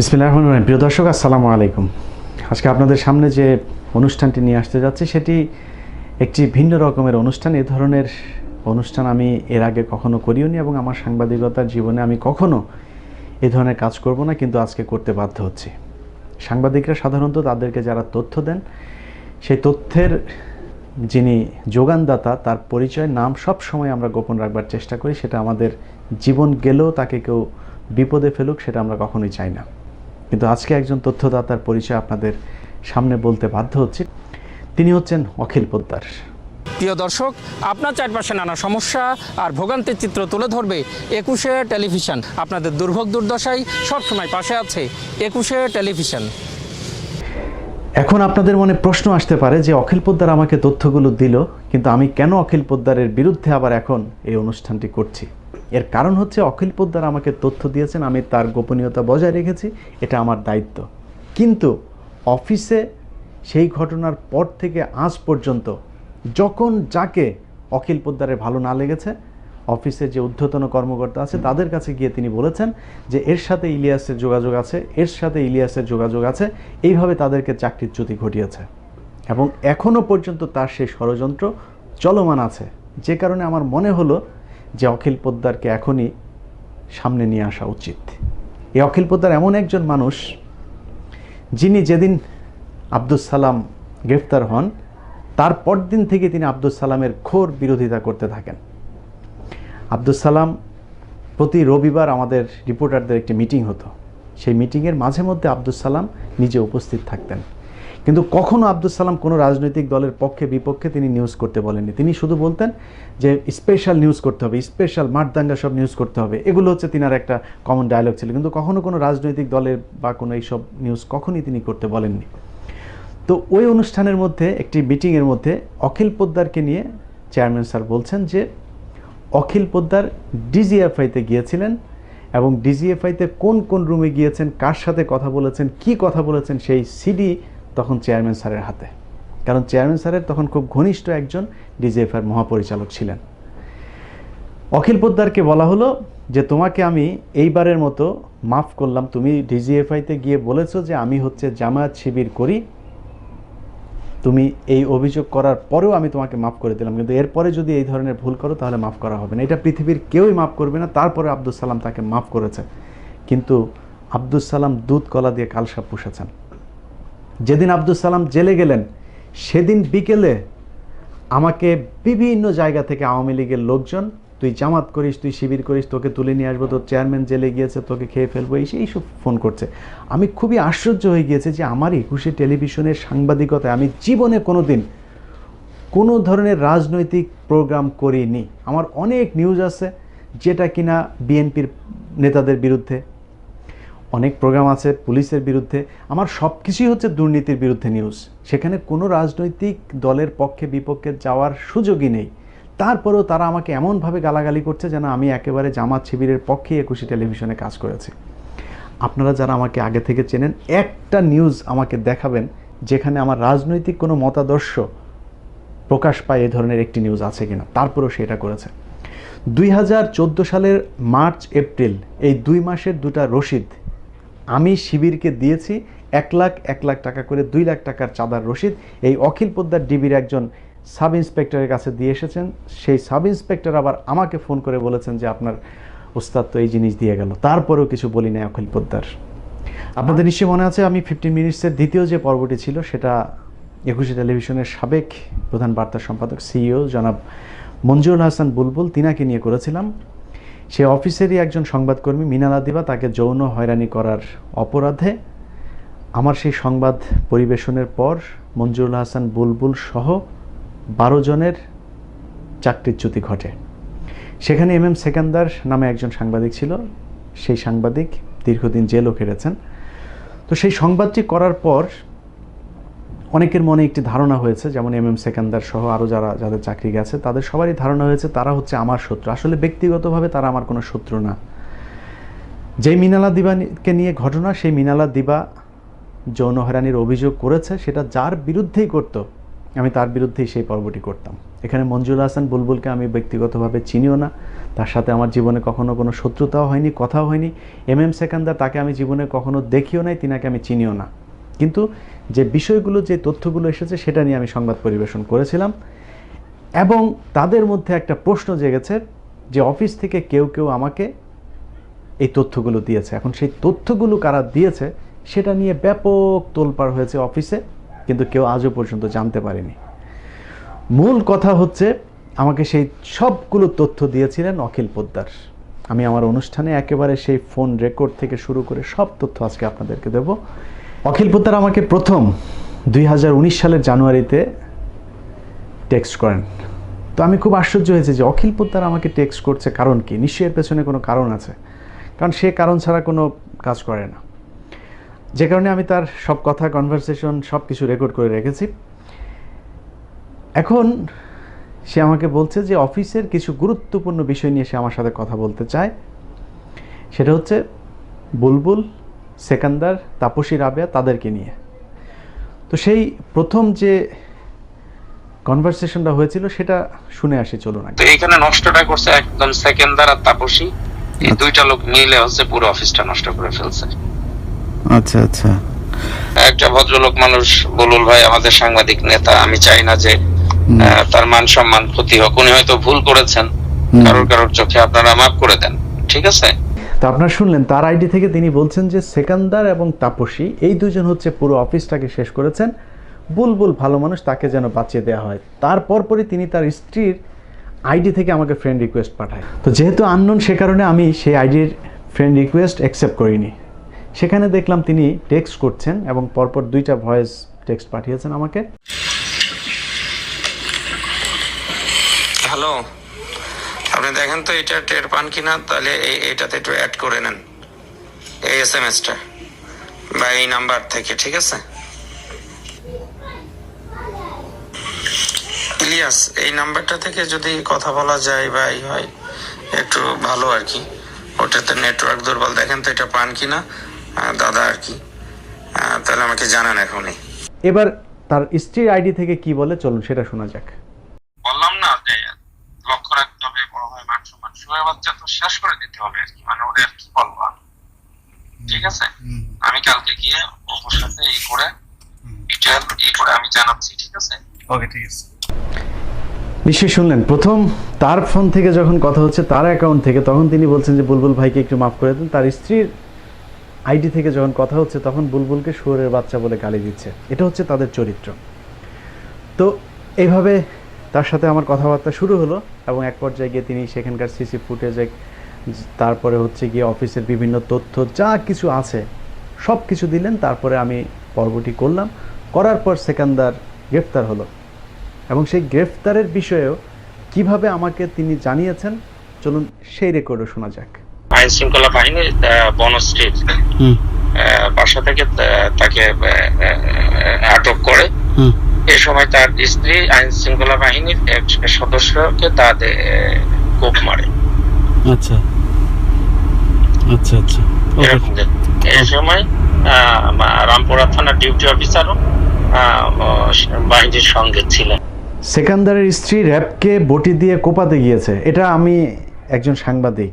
বিসমিল্লাহ রহমান রহিম। প্রিয় দর্শক, আসসালামু আলাইকুম। আজকে আপনাদের সামনে যে অনুষ্ঠানটি নিয়ে আসতে যাচ্ছি, সেটি একটি ভিন্ন রকমের অনুষ্ঠান। এ ধরনের অনুষ্ঠান আমি এর আগে কখনো করিওনি এবং আমার সাংবাদিকতার জীবনে আমি কখনো এ ধরনের কাজ করব না, কিন্তু আজকে করতে বাধ্য হচ্ছি। সাংবাদিকরা সাধারণত তাদেরকে যারা তথ্য দেন, সেই তথ্যের যিনি যোগানদাতা, তার পরিচয়, নাম সব সময় আমরা গোপন রাখবার চেষ্টা করি। সেটা আমাদের জীবন গেলেও তাকে কেউ বিপদে ফেলুক, সেটা আমরা কখনোই চাই না। কিন্তু আজকে একজন তথ্যদাতার পরিচয় আপনাদের সামনে বলতে বাধ্য হচ্ছি। তিনি হচ্ছেন অখিল পোদ্দার। প্রিয় দর্শক আপনার চারপাশে নানা সমস্যা আর ভোগান্তির চিত্র তুলে ধরবে একুশে টেলিভিশন। আপনাদের দুর্ভোগ দুর্দশায় সবসময় পাশে আছে একুশে টেলিভিশন। এখন আপনাদের মনে প্রশ্ন আসতে পারে যে অখিল পোদ্দার আমাকে তথ্যগুলো দিল কিন্তু আমি কেন অখিল পোদ্দারের বিরুদ্ধে আবার এখন এই অনুষ্ঠানটি করছি? এর কারণ হচ্ছে অখিল পোদ্দার আমাকে তথ্য দিয়েছেন, আমি তার গোপনীয়তা বজায় রেখেছি, এটা আমার দায়িত্ব। কিন্তু অফিসে সেই ঘটনার পর থেকে আজ পর্যন্ত যখন যাকে অখিল পোদ্দারের ভালো না লেগেছে, অফিসে যে ঊর্ধ্বতন কর্মকর্তা আছে, তাদের কাছে গিয়ে তিনি বলেছেন যে এর সাথে ইলিয়াসের যোগাযোগ আছে, এর সাথে ইলিয়াসের যোগাযোগ আছে, এইভাবে তাদেরকে চাকরিচ্যুতি ঘটিয়েছে। এবং এখনও পর্যন্ত তার সেই ষড়যন্ত্র চলমান আছে। যে কারণে আমার মনে হলো যে অখিল পোদ্দারকে এখনই সামনে নিয়ে আসা উচিত। এই অখিল পোদ্দার এমন একজন মানুষ যিনি যেদিন আব্দুল সালাম গ্রেফতার হন, তার পরদিন থেকে তিনি আব্দুল সালামের ঘোর বিরোধিতা করতে থাকেন। আব্দুল সালাম প্রতি রবিবার আমাদের রিপোর্টারদের একটি মিটিং হতো। সেই মিটিংয়ের মাঝে মধ্যে আব্দুল সালাম নিজে উপস্থিত থাকতেন। কিন্তু কখনো আব্দুল সালাম কোনো রাজনৈতিক দলের পক্ষে বিপক্ষে তিনি নিউজ করতে বলেননি। তিনি শুধু বলতেন যে স্পেশাল নিউজ করতে হবে স্পেশাল মাঠদাঙ্গা সব নিউজ করতে হবে। এগুলো হচ্ছে তিনার একটা কমন ডায়লগ ছিল। কিন্তু কখনো কোনো রাজনৈতিক দলের বা কোনো এইসব নিউজ কখনই তিনি করতে বলেননি। তো ওই অনুষ্ঠানের মধ্যে, একটি মিটিংয়ের মধ্যে অখিল পোদ্দারকে নিয়ে চেয়ারম্যান স্যার বলছেন যে, অখিল পোদ্দার ডিজিএফআইতে গিয়েছিলেন এবং ডিজিএফআইতে কোন কোন রুমে গিয়েছেন, কার সাথে কথা বলেছেন, কি কথা বলেছেন, সেই সিডি তখন চেয়ারম্যান স্যারের হাতে। কারণ চেয়ারম্যান স্যারের তখন খুব ঘনিষ্ঠ একজন ডিজিএফআইয়ের মহাপরিচালক ছিলেন। অখিল পোদ্দারকে বলা হলো যে, তোমাকে আমি এইবারের মতো মাফ করলাম। তুমি ডিজিএফআইতে গিয়ে বলেছ যে, আমি হচ্ছে জামায়াত শিবির করি। তুমি এই অভিযোগ করার পরেও আমি তোমাকে মাফ করে দিলাম। কিন্তু এরপরে যদি এই ধরনের ভুল করো, তাহলে মাফ করা হবে না। এটা পৃথিবীর কেউই মাফ করবে না। তারপরে আব্দুল সালাম তাকে মাফ করেছে। কিন্তু আব্দুল সালাম দুধ কলা দিয়ে কালসাপ পুষেছেন। যেদিন আব্দুল সালাম জেলে গেলেন, সেদিন বিকেলে আমাকে বিভিন্ন জায়গা থেকে আওয়ামী লীগের লোকজন, তুই জামাত করিস, তুই শিবির করিস, তোকে তুলে নিয়ে আসব, তোর চেয়ারম্যান জেলে গিয়েছে, তোকে খেয়ে ফেলব, এই সেই সব ফোন করছে। আমি খুবই আশ্চর্য হয়ে গিয়েছে যে আমার একুশে টেলিভিশনের সাংবাদিকতায় আমি জীবনে কোনো দিন কোনো ধরনের রাজনৈতিক প্রোগ্রাম করিনি। আমার অনেক নিউজ আছে যেটা কিনা বিএনপির নেতাদের বিরুদ্ধে অনেক প্রোগ্রাম আছে পুলিশের বিরুদ্ধে। আমার সব কিছুই হচ্ছে দুর্নীতির বিরুদ্ধে নিউজ সেখানে কোনো রাজনৈতিক দলের পক্ষে বিপক্ষে যাওয়ার সুযোগই নেই। তারপরেও তারা আমাকে এমনভাবে গালাগালি করছে যেন আমি একেবারে জামাত শিবিরের পক্ষে একুশে টেলিভিশনে কাজ করেছি। আপনারা যারা আমাকে আগে থেকে চেনেন, একটা নিউজ আমাকে দেখাবেন যেখানে আমার রাজনৈতিক কোনো মতাদর্শ প্রকাশ পায় এ ধরনের একটি নিউজ আছে কিনা। তারপরেও সেটা করেছে। দুই হাজার চোদ্দ সালের মার্চ, এপ্রিল, এই দুই মাসের দুটা রসিদ আমি শিবিরকে দিয়েছি এক লাখ এক লাখ টাকা করে, দুই লাখ টাকার চাঁদার রসিদ। এই অখিল পোদ্দার ডিবির একজন সাব ইন্সপেক্টরের কাছে দিয়ে এসেছেন। সেই সাব ইন্সপেক্টর আবার আমাকে ফোন করে বলেছেন যে আপনার ওস্তাদ তো এই জিনিস দিয়ে গেল। তারপরেও কিছু বলি নাই অখিল পোদ্দার। আপনাদের নিশ্চয়ই মনে আছে, আমি ফিফটিন মিনিটসের দ্বিতীয় যে পর্বটি ছিল, সেটা একুশে টেলিভিশনের সাবেক প্রধান বার্তা সম্পাদক, সিইও জনাব মঞ্জুরুল হাসান বুলবুল, তিনাকে নিয়ে করেছিলাম। সে অফিসেরই একজন সংবাদকর্মী, মিনালা দিবা তাকে যৌন হয়রানি করার অপরাধে আমার সেই সংবাদ পরিবেশনের পর মঞ্জুরুল হাসান বুলবুল সহ বারো জনের চাকরিচ্যুতি ঘটে। সেখানে এম এম সেকান্দার নামে একজন সাংবাদিক ছিল। সেই সাংবাদিক দীর্ঘদিন জেলও কেটেছেন তো সেই সংবাদটি করার পর অনেকের মনে একটি ধারণা হয়েছে, যেমন এম এম সেকান্দার সহ আরও যারা, যাদের চাকরি গেছে, তাদের সবারই ধারণা হয়েছে তারা হচ্ছে আমার শত্রু। আসলে ব্যক্তিগতভাবে তারা আমার কোনো শত্রু না। যেই মিনালা দিবাকে নিয়ে ঘটনা, সেই মিনালা দিবা যৌন হয়রানির অভিযোগ করেছে, সেটা যার বিরুদ্ধেই করতো, আমি তার বিরুদ্ধেই সেই পর্বটি করতাম। এখানে মঞ্জুল হাসান বুলবুলকে আমি ব্যক্তিগতভাবে চিনিও না, তার সাথে আমার জীবনে কখনো কোনো শত্রুতাও হয়নি, কথাও হয়নি। এম এম সেকান্দার তাকে আমি জীবনে কখনো দেখিও নাই, তিনাকে আমি চিনিও না। কিন্তু যে বিষয়গুলো, যে তথ্যগুলো এসেছে, সেটা নিয়ে আমি সংবাদ পরিবেশন করেছিলাম। এবং তাদের মধ্যে একটা প্রশ্ন জেগেছে যে অফিস থেকে কেউ কেউ আমাকে এই তথ্যগুলো দিয়েছে। এখন সেই তথ্যগুলো কারা দিয়েছে, সেটা নিয়ে ব্যাপক তোলপাড় হয়েছে অফিসে, কিন্তু কেউ আজও পর্যন্ত জানতে পারেনি। মূল কথা হচ্ছে, আমাকে সেই সবগুলো তথ্য দিয়েছিলেন অখিল পোদ্দার। আমি আমার অনুষ্ঠানে একেবারে সেই ফোন রেকর্ড থেকে শুরু করে সব তথ্য আজকে আপনাদেরকে দেব। অখিল পোদ্দার আমাকে প্রথম দুই হাজার উনিশ সালের জানুয়ারিতে টেক্সট করেন। তো আমি খুব আশ্চর্য হয়েছি যে অখিল পোদ্দার আমাকে টেক্সট করছে কারণ কি? নিশ্চয়ই এর পেছনে কোনো কারণ আছে। কারণ সে কারণ ছাড়া কোনো কাজ করে না। যে কারণে আমি তার সব কথা কনভারসেশন সব কিছু রেকর্ড করে রেখেছি। এখন সে আমাকে বলছে যে অফিসের কিছু গুরুত্বপূর্ণ বিষয় নিয়ে সে আমার সাথে কথা বলতে চায়। সেটা হচ্ছে বুলবুল সেকান্দার তাপসী রাবেয়া তাদেরকে নিয়ে। তো সেই প্রথম যে কনভারসেশনটা হয়েছিল সেটা শুনে আসি চলুন আগে। তো এখানে নষ্টটা করছে একদম সেকেন্দার আর তাপসী। এই দুইটা লোক মিলে হচ্ছে পুরো অফিসটা নষ্ট করে ফেলছে। আচ্ছা আচ্ছা। একটা ভদ্রলোক মানুষ বলুল ভাই আমাদের সাংবাদিক নেতা আমি চাই না যে আহ, তার মান সম্মান ক্ষতি হোক। উনি হয়তো ভুল করেছেন। কারোর কারোর চোখে আপনারা মাফ করে দেন। ঠিক আছে? তো আপনারা শুনলেন, তার আইডি থেকে তিনি বলছেন যে সেকান্দার এবং তাপসী, এই দুজন হচ্ছে পুরো অফিসটাকে শেষ করেছেন। বুলবুল ভালো মানুষ, তাকে যেন বাঁচিয়ে দেওয়া হয়। তারপর পরই তিনি তার স্ত্রীর আইডি থেকে আমাকে ফ্রেন্ড রিকোয়েস্ট পাঠায়। তো যেহেতু আননোন সে কারণে আমি সেই আইডির ফ্রেন্ড রিকোয়েস্ট অ্যাকসেপ্ট করিনি। সেখানে দেখলাম তিনি টেক্সট করছেন এবং পরপর দুইটা ভয়েস টেক্সট পাঠিয়েছেন আমাকে। হ্যালো আপনি দেখেন তো এটা টের পান কিনা, তাহলে এই এটাতে একটু অ্যাড করে নেন। এই এস এম এসটা বা এই নাম্বার থেকে, ঠিক আছে? ইলিয়াস, এই নাম্বারটা থেকে যদি কথা বলা যায় বা এই হয়, একটু ভালো আর কি। ওটাতে নেটওয়ার্ক দুর্বল, দেখেন তো এটা পান কিনা? দাদা আর কি। তাহলে আমাকে জানান এখনই। এবার তার স্ত্রীর আইডি থেকে কি বলে, চলুন সেটা শোনা যাক বললাম না যে লক্ষ্য রাখতে হবে বড় হয় মান সম্মান শুয়ে বাচ্চা তো শেষ করে দিতে হবে আর কি। মানে ওদের আর কি বলব ঠিক আছে? আমি কালকে গিয়ে ওর সাথে এই করে ডিটেল এই করে আমি জানাচ্ছি ঠিক আছে? ওকে ঠিক আছে। নিশ্চয়ই শুনলেন। প্রথম তার ফোন থেকে যখন কথা হচ্ছে তার অ্যাকাউন্ট থেকে তখন তিনি বলছেন যে বুলবুল ভাইকে একটু মাফ করে দেন। তার স্ত্রীর আইডি থেকে যখন কথা হচ্ছে তখন বুলবুলকে শুয়োরের বাচ্চা বলে গালি দিচ্ছে। এটা হচ্ছে তাদের চরিত্র। তো এইভাবে তার সাথে আমার কথাবার্তা শুরু হলো এবং এক পর্যায়ে গিয়ে তিনি সেখানকার সিসি ফুটেজে তারপরে হচ্ছে গিয়ে অফিসের বিভিন্ন তথ্য যা কিছু আছে সব কিছু দিলেন। তারপরে আমি পর্বটি করলাম। করার পর সেকান্দার গ্রেফতার হলো এবং সেই গ্রেফতারের বিষয়েও কীভাবে আমাকে তিনি জানিয়েছেন চলুন সেই রেকর্ডও শোনা যাক। আইন শৃঙ্খলা বাহিনী বনশ্রীর বাসা থেকে তাকে আটক করে। এই সময় তার স্ত্রী আইন শৃঙ্খলা বাহিনীর এক সদস্যকে তাদের কোপ মারে। আচ্ছা। আচ্ছা আচ্ছা। এই সময় রামপুরা থানার ডিউটি অফিসারও বাহিনীর সঙ্গে ছিলেন। সেকান্দারের স্ত্রী র্যাবকে বটি দিয়ে কোপাতে গিয়েছে। এটা আমি একজন সাংবাদিক।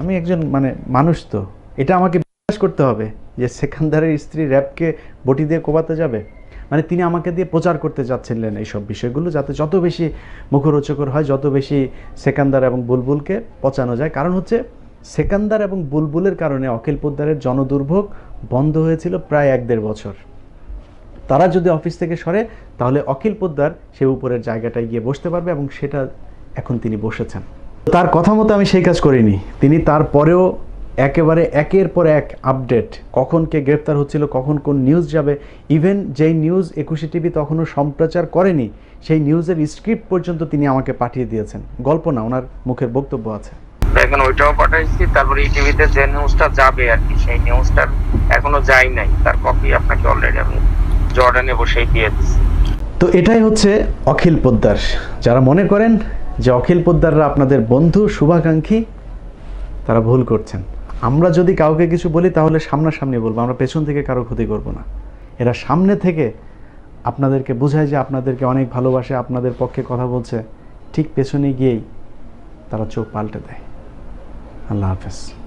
আমি একজন মানে মানুষ তো। এটা আমাকে বিশ্বাস করতে হবে যে সেকান্দারের স্ত্রী র্যাবকে বটি দিয়ে কোপাতে যাবে? মানে তিনি আমাকে দিয়ে প্রচার করতে যাচ্ছিলেন এইসব বিষয়গুলো যাতে যত বেশি মুখরোচকর হয়, যত বেশি সেকান্দার এবং বুলবুলকে পচানো যায়। কারণ হচ্ছে সেকান্দার এবং বুলবুলের কারণে অখিল পোদ্দারের জনদুর্ভোগ বন্ধ হয়েছিল প্রায় এক দেড় বছর। তারা যদি অফিস থেকে সরে, তাহলে অখিল পোদ্দার সে উপরের জায়গাটায় গিয়ে বসতে পারবে এবং সেটা এখন তিনি বসেছেন। তার কথা মতো আমি সেই কাজ করিনি। তিনি তারপরেও একেবারে একের পর এক আপডেট। কখন কে গ্রেপ্তার হচ্ছিল কখন কোন নিউজ যাবে। ইভেন যেই নিউজ একুশে টিভি তখনও সম্প্রচার করেনি সেই নিউজের স্ক্রিপ্ট পর্যন্ত তিনি আমাকে পাঠিয়ে দিয়েছেন। গল্প না ওনার মুখের বক্তব্য আছে। দেখেন ওইটাও পাঠাইছি তারপরে এই টিভিতে যে নিউজটা যাবে আর কি সেই নিউজটা এখনও যাই নাই। তার কপি আপনাকে অলরেডি আমি জর্ডানে বসেই দিয়ে দিচ্ছি তো এটাই হচ্ছে অখিল পোদ্দার। যারা মনে করেন যে অখিল পোদ্দাররা আপনাদের বন্ধু শুভাকাঙ্ক্ষী তারা ভুল করছেন। আমরা যদি কাউকে কিছু বলি, তাহলে সামনাসামনি বলব, আমরা পেছন থেকে কারও ক্ষতি করব না। এরা সামনে থেকে আপনাদেরকে বোঝায় যে আপনাদেরকে অনেক ভালোবাসে, আপনাদের পক্ষে কথা বলছে। ঠিক পেছনে গিয়েই তারা চোখ পাল্টে দেয়। আল্লাহ হাফেজ।